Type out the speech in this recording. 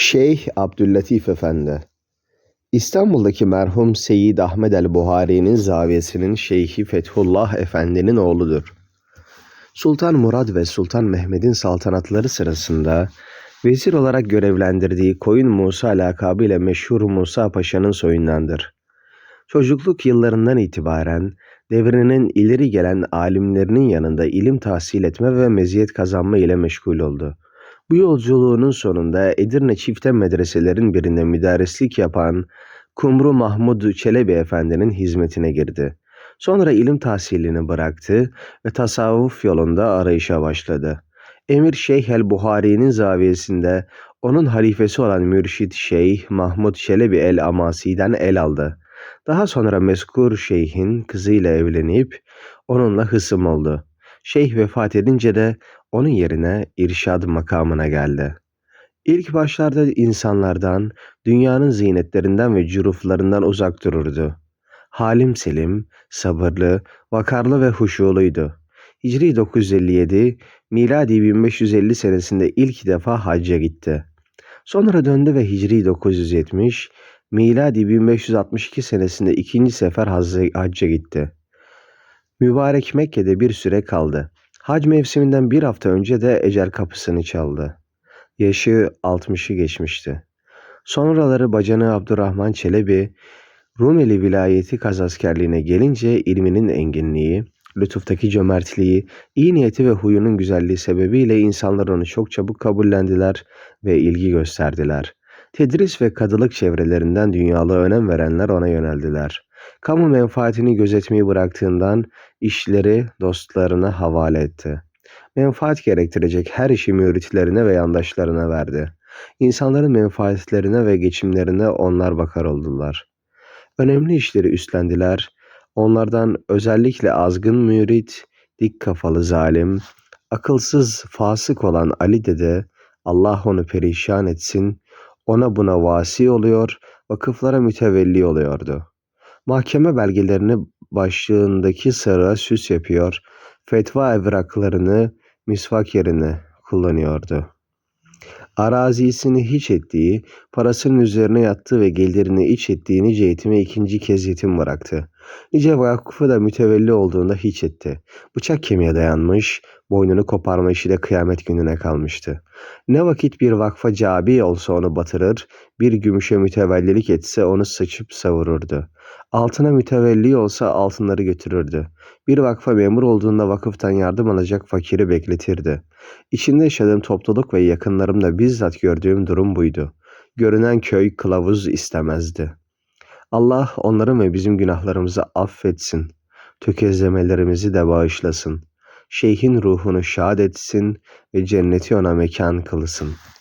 Şeyh Abdüllatif Efendi İstanbul'daki merhum Seyyid Ahmed el-Buhari'nin zaviyesinin Şeyhi Fethullah Efendi'nin oğludur. Sultan Murad ve Sultan Mehmet'in saltanatları sırasında vezir olarak görevlendirdiği Koyun Musa lakabıyla meşhur Musa Paşa'nın soyundandır. Çocukluk yıllarından itibaren devrinin ileri gelen alimlerinin yanında ilim tahsil etme ve meziyet kazanma ile meşgul oldu. Bu yolculuğunun sonunda Edirne Çifte Medreselerin birinde müderrislik yapan Kumru Mahmud Çelebi Efendi'nin hizmetine girdi. Sonra ilim tahsilini bıraktı ve tasavvuf yolunda arayışa başladı. Emir Şeyh el-Buhari'nin zaviyesinde onun halifesi olan Mürşid Şeyh Mahmud Çelebi el-Amasi'den el aldı. Daha sonra mezkur şeyhin kızıyla evlenip onunla hısım oldu. Şeyh vefat edince de onun yerine irşad makamına geldi. İlk başlarda insanlardan, dünyanın ziynetlerinden ve cüruflarından uzak dururdu. Halim selim, sabırlı, vakarlı ve huşuluydu. Hicri 957, miladi 1550 senesinde ilk defa hacca gitti. Sonra döndü ve Hicri 970, miladi 1562 senesinde ikinci sefer hacca gitti. Mübarek Mekke'de bir süre kaldı. Hac mevsiminden bir hafta önce de ecel kapısını çaldı. Yaşı 60'ı geçmişti. Sonraları bacanı Abdurrahman Çelebi, Rumeli vilayeti kazaskerliğine gelince ilminin enginliği, lütuftaki cömertliği, iyi niyeti ve huyunun güzelliği sebebiyle insanlar onu çok çabuk kabullendiler ve ilgi gösterdiler. Tedris ve kadılık çevrelerinden dünyalığa önem verenler ona yöneldiler. Kamu menfaatini gözetmeyi bıraktığından işleri dostlarına havale etti. Menfaat gerektirecek her işi müritlerine ve yandaşlarına verdi. İnsanların menfaatlerine ve geçimlerine onlar bakar oldular. Önemli işleri üstlendiler. Onlardan özellikle azgın mürit, dik kafalı zalim, akılsız fasık olan Ali Dede, Allah onu perişan etsin, ona buna vasi oluyor, vakıflara mütevelli oluyordu. Mahkeme belgelerini başlığındaki sarığa süs yapıyor, fetva evraklarını misvak yerine kullanıyordu. Arazisini hiç ettiği, parasının üzerine yattığı ve gelirini iç ettiği nice yetime ikinci kez yetim bıraktı. Nice vakıfı da mütevelli olduğunda hiç etti. Bıçak kemiğe dayanmış, boynunu koparma işi de kıyamet gününe kalmıştı. Ne vakit bir vakfa cabi olsa onu batırır, bir gümüşe mütevellilik etse onu sıçıp savururdu. Altına mütevelli olsa altınları götürürdü. Bir vakfa memur olduğunda vakıftan yardım alacak fakiri bekletirdi. İçinde yaşadığım topluluk ve yakınlarımda bizzat gördüğüm durum buydu. Görünen köy kılavuz istemezdi. Allah onların ve bizim günahlarımızı affetsin. Tökezlemelerimizi de bağışlasın. Şeyhin ruhunu şad etsin ve cenneti ona mekan kılsın.''